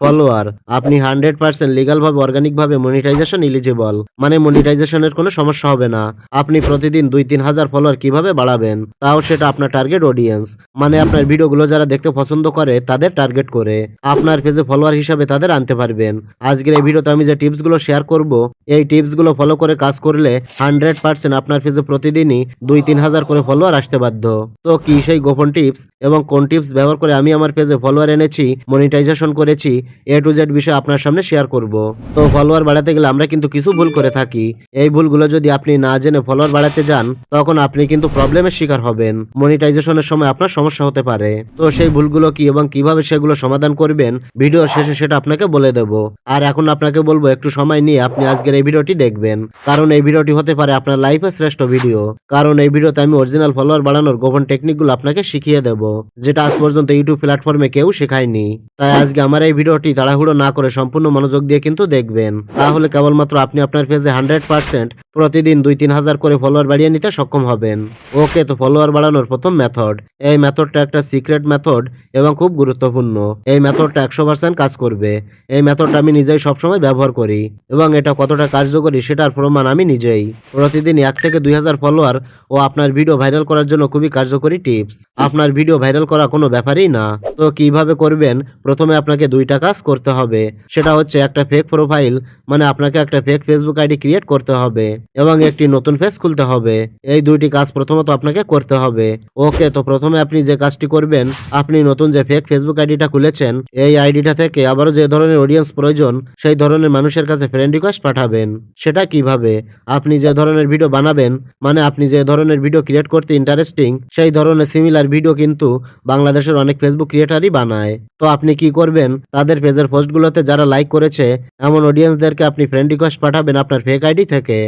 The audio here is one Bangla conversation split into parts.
ফলোয়ার, আপনি হান্ড্রেড পার্সেন্ট লিগাল ভাবে অর্গানিক ভাবে মনিটাইজেশন ইলিজিবল মানে মনিটাইজেশনের কোনো সমস্যা হবে না। আপনি প্রতিদিন দুই তিন হাজার ফলোয়ার কীভাবে বাড়াবেন? তাও সেটা আপনার টার্গেট অডিয়েন্স মানে আপনার ভিডিওগুলো যারা দেখতে পছন্দ করে, তাদের টার্গেট করে। আপনার পেজে ফলোয়ার হিসাবে তাদের আনতে পারবেন। আজকের এই ভিডিওতে আমি যে টিপসগুলো শেয়ার করব, এই টিপসগুলো ফলো করে কাজ করলে হান্ড্রেড পার্সেন্ট আপনার পেজে প্রতিদিনই দুই তিন হাজার করে ফলোয়ার আসতে বাধ্য। তো কি সেই গোপন টিপস এবং কোন টিপস ব্যবহার করে আমি আমার পেজে ফলোয়ার এনেছি মনিটাইজেশন করেছি এ টু জেড বিষয় আপনার সামনে শেয়ার করব। তো ফলোয়ার বাড়াতে গেলে আমরা কিন্তু কিছু ভুল করে থাকি। এই ভুলগুলো যদি আপনি না জেনে ফলোয়ার বাড়াতে যান, তখন আপনি কিন্তু প্রবলেমের শিকার হবেন। মনিটাইজেশনের সময় আপনার সমস্যা হতে পারে। তো সেই ভুলগুলো কি এবং কীভাবে সেগুলো সমাধান করবেন ভিডিওর শেষে সেটা আপনাকে বলে দেব। আর এখন আপনাকে বলব, একটু সময় নিয়ে আপনি আজকের এই ভিডিওটি দেখবেন। কারণ এই ভিডিওটি হতে পারে আপনার লাইফের শ্রেষ্ঠ ভিডিও কারণ এই ভিডিওতে আমি অরিজিনাল ফলোয়ার বাড়ানোর গোপন টেকনিকগুলো আপনাকে শিখিয়ে দেব, যেটা আজ পর্যন্ত ইউটিউব প্ল্যাটফর্মে কেউ শেখায়নি। তাই আজকে আমার এই ভিডিওটি তাড়াহুড়ো না করে সম্পূর্ণ মনোযোগ দিয়ে কিন্তু দেখবেন। তাহলে কেবলমাত্র আপনি আপনার পেজে হান্ড্রেড পার্সেন্ট প্রতিদিন দুই তিন হাজার করে ফলোয়ার বাড়িয়ে নিতে সক্ষম হবেন। ওকে, তো ফলোয়ার বাড়ানোর প্রথম মেথড। এই মেথডটা একটা সিক্রেট মেথড এবং খুব গুরুত্বপূর্ণ। এই মেথডটা একশো পার্সেন্ট কাজ করবে। এই মেথডটা আমি নিজেই সবসময় ব্যবহার করি এবং এটা কতটা কার্যকরী সেটার প্রমাণ আমি নিজেই। প্রতিদিন এক থেকে দুই হাজার ফলোয়ার ও আপনার ভিডিও ভাইরাল করার জন্য খুবই কার্যকরী টিপস। আপনার ভিডিও ভাইরাল করা কোনো ব্যাপারই না। তো কীভাবে করবেন? প্রথমে আপনাকে দুইটা কাজ করতে হবে। সেটা হচ্ছে একটা ফেক প্রোফাইল মানে আপনাকে একটা ফেক ফেসবুক আইডি ক্রিয়েট করতে হবে এবং একটি নতুন পেজ খুলতে হবে। এই দুইটি কাজ প্রথমত আপনাকে করতে হবে। ওকে, তো প্রথমে আপনি যে কাজটি করবেন, আপনি নতুন যে ফেক ফেসবুক আইডিটা খুলেছেন, এই আইডিটা থেকে আবারও যে ধরনের অডিয়েন্স প্রয়োজন, সেই ধরনের মানুষের কাছে ফ্রেন্ড রিকোয়েস্ট পাঠাবেন। সেটা কীভাবে? আপনি যে ধরনের ভিডিও বানাবেন মানে আপনি যে ধরনের ভিডিও ক্রিয়েট করতে ইন্টারেস্টিং সেই ধরনের সিমিলার ভিডিও কিন্তু বাংলাদেশের অনেক ফেসবুক ক্রিয়েটারই বানায়। তো আপনি কি করবেন? তাদের পেজের পোস্টগুলোতে যারা লাইক করেছে, এমন অডিয়েন্সদেরকে আপনি ফ্রেন্ড রিকোয়েস্ট পাঠাবেন আপনার ফেক আইডি থেকে।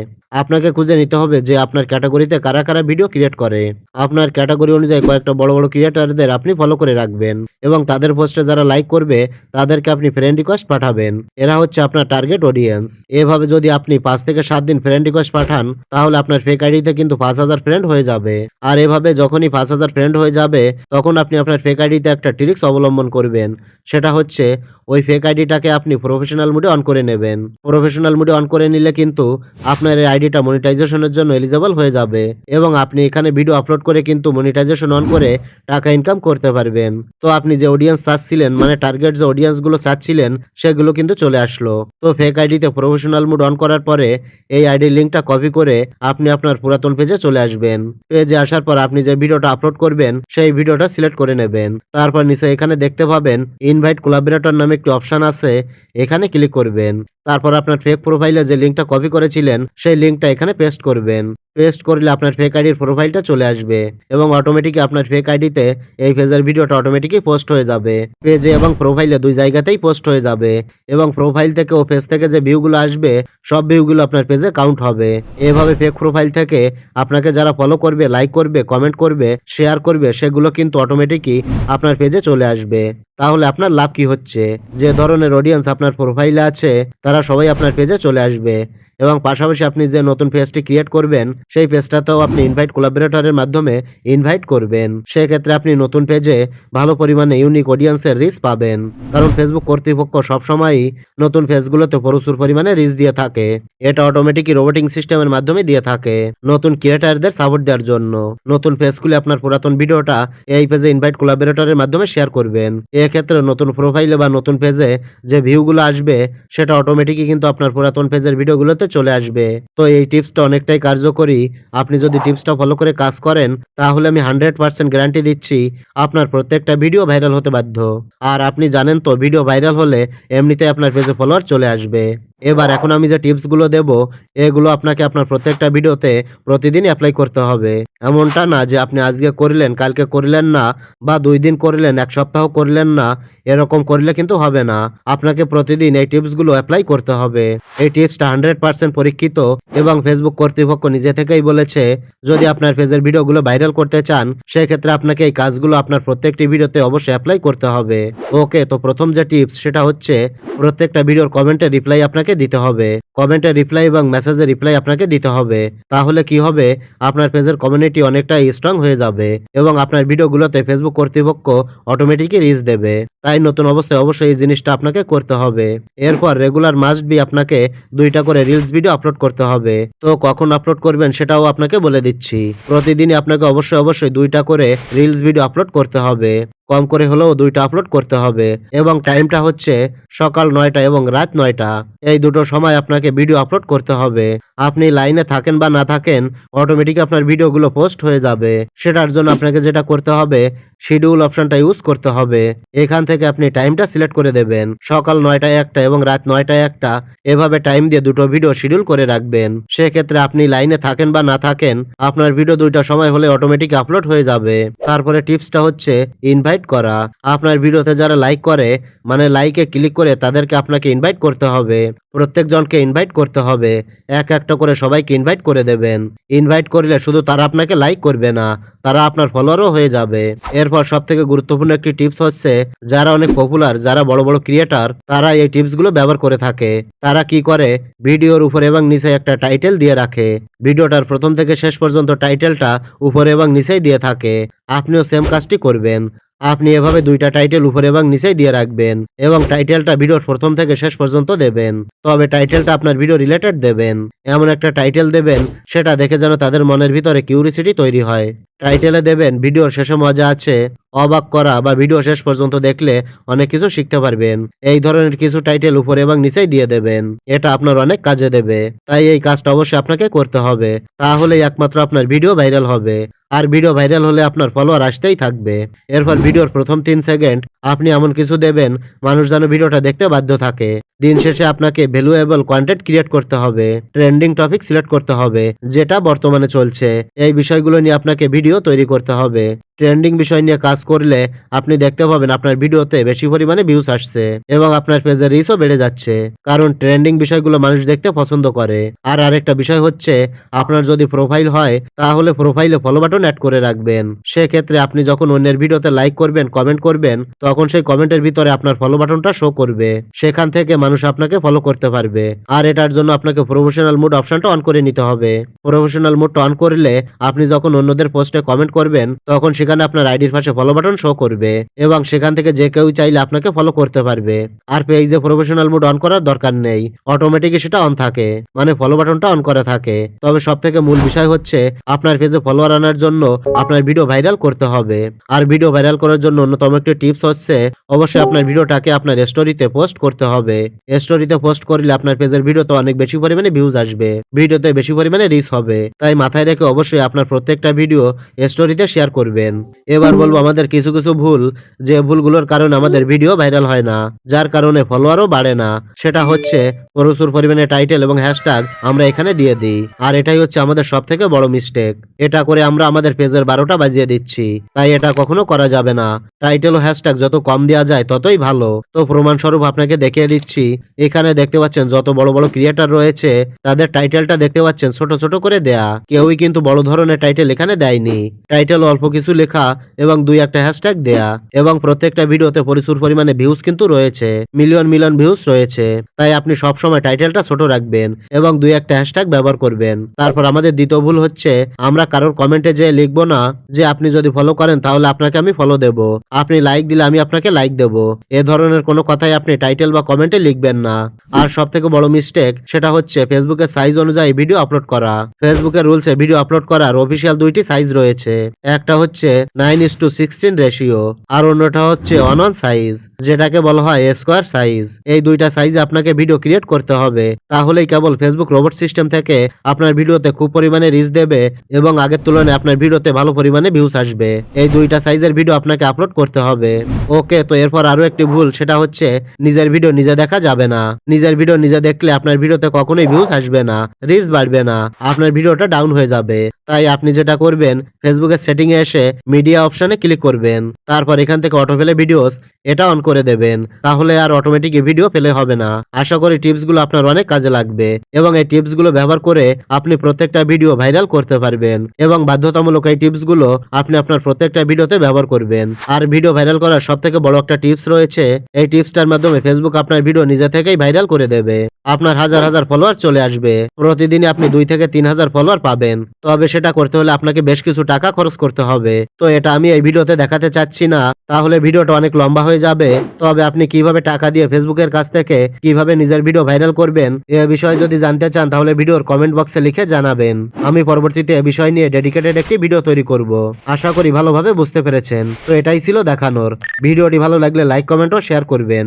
আপনাকে খুঁজে নিতে হবে যে আপনার ক্যাটাগরিতে কারা কারা ভিডিও ক্রিয়েট করে। আপনার ক্যাটাগরি অনুযায়ী কয়েকটা বড় বড় ক্রিয়েটারদের আপনি ফলো করে রাখবেন এবং তাদের পোস্টে যারা লাইক করবে, তাদেরকে আপনি ফ্রেন্ড রিকোয়েস্ট পাঠাবেন। এরা হচ্ছে আপনার টার্গেট অডিয়েন্স এভাবে যদি আপনি পাঁচ থেকে সাত দিন ফ্রেন্ড রিকোয়েস্ট পাঠান, তাহলে আপনার ফেক আইডিতে কিন্তু পাঁচ হাজার ফ্রেন্ড হয়ে যাবে। আর এভাবে যখনই পাঁচ হাজার ফ্রেন্ড হয়ে যাবে, তখন আপনি আপনার ফেক আইডিতে একটা ট্রিক্স অবলম্বন করবেন। সেটা হচ্ছে ওই ফেক আইডিটাকে আপনি প্রফেশনাল মুডে অন করে নেবেন। প্রফেশনাল মুডে অন করে নিলে কিন্তু আপনার এই আইডিটা মনিটাইজেশনের জন্য এলিজেবল হয়ে যাবে এবং আপনি এখানে ভিডিও আপলোড করে কিন্তু মনিটাইজেশন অন করে টাকা ইনকাম করতে পারবেন। তো আপনি যে অডিয়েন্স চাচ্ছিলেন মানে টার্গেট যে অডিয়েন্সগুলো চাচ্ছিলেন, সেগুলো কিন্তু চলে আসলো। তো ফেক আইডিতে প্রফেশনাল মুড অন করার পরে এই আইডির লিঙ্কটা কপি করে আপনি আপনার পুরাতন পেজে চলে আসবেন। পেজে আসার পর আপনি যে ভিডিওটা আপলোড করবেন, সেই ভিডিওটা সিলেক্ট করে নেবেন। তারপর নিচে এখানে দেখতে পাবেন ইনভাইট কোলাবরেটর নামে একটি অপশান আছে এখানে ক্লিক করবেন। তারপর আপনার ফেক প্রোফাইলে যে লিঙ্কটা কপি করেছিলেন, সেই লিঙ্কটা এখানে পেস্ট করবেন। পেস্ট করলে আপনার ফেক আইডির প্রোফাইলটা চলে আসবে এবং অটোমেটিক আপনার ফেক আইডিতে এই পেজের ভিডিওটা অটোমেটিকই পোস্ট হয়ে যাবে। পেজে এবং প্রোফাইলে দুই জায়গাতেই পোস্ট হয়ে যাবে এবং প্রোফাইল থেকে ও পেজ থেকে যে ভিউগুলো আসবে, সব ভিউগুলো আপনার পেজে কাউন্ট হবে। এভাবে ফেক প্রোফাইল থেকে আপনাকে যারা ফলো করবে লাইক করবে কমেন্ট করবে শেয়ার করবে, সেগুলো কিন্তু অটোমেটিকই আপনার পেজে চলে আসবে। তাহলে আপনার লাভ কি হচ্ছে? যে ধরনের অডিয়েন্স আপনার প্রোফাইলে আছে, তারা সবাই আপনার পেজে চলে আসবে। এবং পাশাপাশি আপনি যে নতুন পেজটি ক্রিয়েট করবেন, সেই পেজটাতেও আপনি ইনভাইট কোলাবরেটরের মাধ্যমে ইনভাইট করবেন। সেক্ষেত্রে আপনি নতুন পেজে ভালো পরিমাণে ইউনিক অডিয়েন্সের রিচ পাবেন। কারণ ফেসবুক কর্তৃপক্ষ সবসময়ই নতুন পেজগুলোতে প্রচুর পরিমাণে রিচ দিয়ে থাকে। এটা অটোমেটিকই রোবোটিং সিস্টেমের মাধ্যমে দিয়ে থাকে। নতুন ক্রিয়েটারদের সাপোর্ট দেওয়ার জন্য। নতুন পেজ খুলে আপনার পুরাতন ভিডিওটা এই পেজে ইনভাইট কোলাবরেটরের মাধ্যমে শেয়ার করবেন। এক্ষেত্রে নতুন প্রোফাইলে বা নতুন পেজে যে ভিউগুলো আসবে, সেটা অটোমেটিকই কিন্তু আপনার পুরাতন পেজের ভিডিওগুলোতে চলে আসবে। তো এই টিপসটা অনেকটাই কার্যকরী। আপনি যদি টিপসটা ফলো করে কাজ করেন, তাহলে আমি হান্ড্রেড পার্সেন্ট গ্যারান্টি দিচ্ছি আপনার প্রত্যেকটা ভিডিও ভাইরাল হতে বাধ্য। আর আপনি জানেন তো, ভিডিও ভাইরাল হলে এমনিতে আপনার পেজে ফলোয়ার চলে আসবে। এবার এখন আমি যে টিপসগুলো দেব, এগুলো আপনাকে আপনার প্রত্যেকটা ভিডিওতে প্রতিদিন অ্যাপ্লাই করতে হবে। এমনটা না যে আপনি আজকে করলেন, কালকে করলেন না বা দুই দিন করলেন, এক সপ্তাহ করলেন না, এরকম করলে কিন্তু হবে না। আপনাকে প্রতিদিন এই টিপসগুলো অ্যাপ্লাই করতে হবে। এই টিপসটা হান্ড্রেড পার্সেন্ট পরীক্ষিত এবং ফেসবুক কর্তৃপক্ষ নিজে থেকেই বলেছে, যদি আপনার পেজের ভিডিওগুলো ভাইরাল করতে চান, সেক্ষেত্রে আপনাকে এই কাজগুলো আপনার প্রত্যেকটি ভিডিওতে অবশ্যই অ্যাপ্লাই করতে হবে। ওকে তো প্রথম যে টিপস সেটা হচ্ছে, প্রত্যেকটা ভিডিওর কমেন্টে রিপ্লাই আপনাকে আপনাকে দিতে হবে। কমেন্টের রিপ্লাই এবং মেসেজের রিপ্লাই আপনাকে দিতে হবে। তাহলে কি হবে? আপনার পেজের কমিউনিটি অনেকটাই স্ট্রং হয়ে যাবে এবং আপনার ভিডিওগুলোতে ফেসবুক কর্তৃপক্ষ অটোমেটিকই রিচ দেবে। তাই নতুন অবস্থায় অবশ্যই এই জিনিসটা আপনাকে করতে হবে। এরপর রেগুলার মাস্ট বি আপনাকে দুইটা করে রিলস ভিডিও আপলোড করতে হবে। তো কখন আপলোড করবেন সেটাও আপনাকে বলে দিচ্ছি। প্রতিদিনই আপনাকে অবশ্যই অবশ্যই দুইটা করে রিলস ভিডিও আপলোড করতে হবে। কম করে হলেও দুইটা আপলোড করতে হবে। এবং টাইমটা হচ্ছে সকাল নয়টা এবং রাত নয়টা। এই দুটো সময় আপনাকে ভিডিও আপলোড করতে হবে। আপনি লাইনে থাকেন বা না থাকেন অটোমেটিক আপনার ভিডিওগুলো পোস্ট হয়ে যাবে। সেটার জন্য আপনাকে যেটা করতে হবে শিডিউল অপশনটা ইউজ করতে হবে। এখান থেকে আপনি টাইমটা সিলেক্ট করে দেবেন। সকাল নয়টায় একটা এবং রাত নয়টায় একটা, এভাবে টাইম দিয়ে দুটো ভিডিও শিডিউল করে রাখবেন। সেক্ষেত্রে আপনি লাইনে থাকেন বা না থাকেন, আপনার ভিডিও দুইটা সময় হলে অটোমেটিক আপলোড হয়ে যাবে। তারপরে টিপসটা হচ্ছে ইনভাইট করা। আপনার ভিডিওতে যারা লাইক করে মানে লাইকে ক্লিক করে, তাদেরকে আপনাকে ইনভাইট করতে হবে। প্রত্যেকজনকে ইনভাইট করতে হবে। এক একটা করে সবাইকে ইনভাইট করে দেবেন। ইনভাইট করলে শুধু তারা আপনাকে লাইক করবে না, তারা আপনার ফলোয়ারও হয়ে যাবে। এরপর সব থেকে গুরুত্বপূর্ণ একটি টিপস হচ্ছে, যারা অনেক পপুলার যারা বড় বড় ক্রিয়েটার তারা এই টিপসগুলো ব্যবহার করে থাকে। তারা কি করে? ভিডিওর উপরে এবং নিচে একটা টাইটেল দিয়ে রাখে। ভিডিওটার প্রথম থেকে শেষ পর্যন্ত টাইটেলটা উপরে এবং নিচেই দিয়ে থাকে। আপনিও সেম কাজটি করবেন। আপনি এভাবে দুইটা টাইটেল উপরে এবং নিচেই দিয়ে রাখবেন এবং টাইটেলটা ভিডিওর প্রথম থেকে শেষ পর্যন্ত দেবেন। তবে টাইটেলটা আপনার ভিডিও রিলেটেড দেবেন। এমন একটা টাইটেল দেবেন, সেটা দেখে যেন তাদের মনের ভিতরে কিউরিসিটি তৈরি হয়। টাইটেলে দেবেন ভিডিওর শেষে মজা আছে, অবাক করা বা ভিডিও শেষ পর্যন্ত দেখলে অনেক কিছু শিখতে পারবেন। এই ধরনের কিছু টাইটেল উপরে এবং নিচেই দিয়ে দেবেন। এটা আপনার অনেক কাজে দেবে। তাই এই কাজটা অবশ্যই আপনাকে করতে হবে। তাহলেই একমাত্র আপনার ভিডিও ভাইরাল হবে। আর ভিডিও ভাইরাল হলে আপনার ফলোয়ার আসতেই থাকবে। এরপর ভিডিওর প্রথম তিন সেকেন্ড আপনি এমন কিছু দেবেন, মানুষ যেন ভিডিওটা দেখতে বাধ্য থাকে। দিন শেষে আপনাকে ভ্যালুয়েবল কন্টেন্ট ক্রিয়েট করতে হবে ট্রেন্ডিং টপিক সিলেক্ট করতে হবে, যেটা বর্তমানে চলছে। এই বিষয়গুলো নিয়ে আপনাকে ভিডিও তৈরি করতে হবে। ট্রেন্ডিং বিষয় নিয়ে কাজ করলে আপনি দেখতে পাবেন আপনার ভিডিওতে বেশি পরিমাণে ভিউজ আসছে এবং আপনার পেজের রিচও বেড়ে যাচ্ছে। কারণ ট্রেন্ডিং বিষয়গুলো মানুষ দেখতে পছন্দ করে। আর আরেকটা বিষয় হচ্ছে, আপনার যদি প্রোফাইল হয়, তাহলে প্রোফাইলে ফলো বাটন অ্যাড করে রাখবেন। সেক্ষেত্রে আপনি যখন অন্যের ভিডিওতে লাইক করবেন কমেন্ট করবেন, তখন সেই কমেন্টের ভিতরে আপনার ফলো বাটনটা শো করবে। সেখান থেকে মানুষ আপনাকে ফলো করতে পারবে। আর এটার জন্য আপনাকে প্রফেশনাল মুড অপশনটা অন করে নিতে হবে। প্রফেশনাল মুডটা অন করলে আপনি যখন অন্যদের পোস্টে কমেন্ট করবেন, তখন সেখানে আপনার আইডির পাশে ফলো বাটন শো করবে এবং সেখান থেকে যে কেউ চাইলে আপনাকে ফলো করতে পারবে। আর পেজে প্রফেশনাল মুড অন করার দরকার নেই। অটোমেটিক সেটা অন থাকে। মানে ফলো বাটনটা অন করা থাকে। তবে সব থেকে মূল বিষয় হচ্ছে, আপনার পেজে ফলোয়ার আনার জন্য আপনার ভিডিও ভাইরাল করতে হবে। আর ভিডিও ভাইরাল করার জন্য অন্যতম একটি টিপস হচ্ছে, অবশ্যই আপনার ভিডিওটাকে আপনার স্টোরিতে পোস্ট করতে হবে। স্টোরিতে পোস্ট করলে আপনার পেজের ভিডিওতে অনেক বেশি পরিমাণে ভিউজ আসবে। ভিডিওতে বেশি পরিমাণে রিচ হবে। তাই মাথায় রেখে অবশ্যই আপনার প্রত্যেকটা ভিডিও স্টোরিতে শেয়ার করবেন। এবার বলব আমাদের কিছু কিছু ভুল, যে ভুলগুলোর কারণে আমাদের ভিডিও ভাইরাল হয় না, যার কারণে ফলোয়ারও বাড়ে না। সেটা হচ্ছে প্রচুর পরিমাণে টাইটেল এবং হ্যাশট্যাগ আমরা এখানে দিয়ে দিই। আর এটাই হচ্ছে আমাদের সব থেকে বড় মিস্টেক এটা করে আমরা পেজের বারোটা বাজিয়ে দিচ্ছি। তাই এটা কখনো করা যাবে না। টাইটেল ও হ্যাশট্যাগ যত কম দেওয়া যায় ততই ভালো। তো প্রমাণস্বরূপ আপনাকে দেখিয়ে দিচ্ছি। এখানে দেখতে পাচ্ছেন যত বড় বড় ক্রিয়েটার রয়েছে, তাদের টাইটেলটা দেখতে পাচ্ছেন ছোট ছোট করে দেয়া। কেউই কিন্তু বড় ধরনের টাইটেল এখানে দেয়নি। টাইটেল অল্প কিছু লেখা এবং দুই একটা হ্যাশট্যাগ দেয়া। এবং প্রত্যেকটা ভিডিওতে প্রচুর পরিমাণে ভিউজ কিন্তু রয়েছে। মিলিয়ন মিলিয়ন ভিউজ রয়েছে। তাই আপনি সব সময় টাইটেলটা ছোট রাখবেন এবং দুই একটা হ্যাশট্যাগ ব্যবহার করবেন। তারপর আমাদের দ্বিতীয় ভুল হচ্ছে, আমরা কারোর কমেন্টে যে লিখব না, যে আপনি যদি ফলো করেন, তাহলে আপনাকে আমি ফলো দেব। আপনি লাইক দিলে আমি আপনাকে লাইক দেব। এ ধরনের কোনো কথাই আপনি টাইটেল বা কমেন্টে লিখবেন না। আর সব থেকে বড় মিস্টেক সেটা হচ্ছে ফেসবুকের সাইজ অনুযায়ী ভিডিও আপলোড করা। ফেসবুকের রুলসে ভিডিও আপলোড করার অফিসিয়াল দুইটি সাইজ রয়েছে। একটা হচ্ছে nine is two sixteen ratio আর অন্যটা হচ্ছে ওয়ান ওয়ান সাইজ যেটাকে বলা হয় স্কোয়ার সাইজ এই দুইটা সাইজে আপনাকে ভিডিও ক্রিয়েট করতে হবে। তাহলেই কেবল ফেসবুক রোবট সিস্টেম থেকে আপনার ভিডিওতে খুব পরিমাণে রিচ দেবে এবং আগের তুলনায় আপনার ভিডিওতে ভালো পরিমাণে ভিউস আসবে। এই দুইটা সাইজের ভিডিও আপনাকে আপলোড করতে হবে। ওকে তো এরপর আরও একটি ভুল, সেটা হচ্ছে নিজের ভিডিও নিজে দেখা যাবে না। নিজের ভিডিও নিজে দেখলে আপনার ভিডিওতে কখনোই ভিউস আসবে না রিচ বাড়বে না। আপনার ভিডিওটা ডাউন হয়ে যাবে। তাই আপনি যেটা করবেন ফেসবুকের সেটিং এ এসে মিডিয়া অপশনে ক্লিক করবেন। তারপর এখান থেকে অটো ফেলে ভিডিওস এটা অন করে দেবেন। তাহলে আর অটোমেটিক ভিডিও ফেলে হবে না। আশা করি টিপসগুলো আপনার অনেক কাজে লাগবে। এবং এই টিপসগুলো ব্যবহার করে আপনি প্রত্যেকটা ভিডিও ভাইরাল করতে পারবেন। এবং বাধ্যতামূলক এই টিপসগুলো আপনি আপনার প্রত্যেকটা ভিডিওতে ব্যবহার করবেন। আর ভিডিও ভাইরাল করার সব থেকে বড় একটা টিপস রয়েছে, এই টিপসটার মাধ্যমে ফেসবুক আপনার ভিডিও নিজে থেকেই ভাইরাল করে দেবে। আপনার হাজার হাজার ফলোয়ার চলে আসবে। প্রতিদিনই আপনি দুই থেকে তিন হাজার ফলোয়ার পাবেন। তবে সেটা করতে হলে আপনাকে বেশ কিছু টাকা খরচ করতে হবে। তো এটা আমি এই ভিডিওতে দেখাতে চাচ্ছি না। তাহলে ভিডিওটা অনেক লম্বা হয়ে যাবে। তবে আপনি কীভাবে টাকা দিয়ে ফেসবুকের কাছ থেকে কীভাবে নিজের ভিডিও ভাইরাল করবেন, এ বিষয়ে যদি জানতে চান, তাহলে ভিডিওর কমেন্ট বক্সে লিখে জানাবেন। আমি পরবর্তীতে এ বিষয় নিয়ে ডেডিকেটেড একটি ভিডিও তৈরি করব। আশা করি ভালোভাবে বুঝতে পেরেছেন। তো এটাই ছিল দেখানোর। ভিডিওটি ভালো লাগলে লাইক কমেন্ট ও শেয়ার করবেন।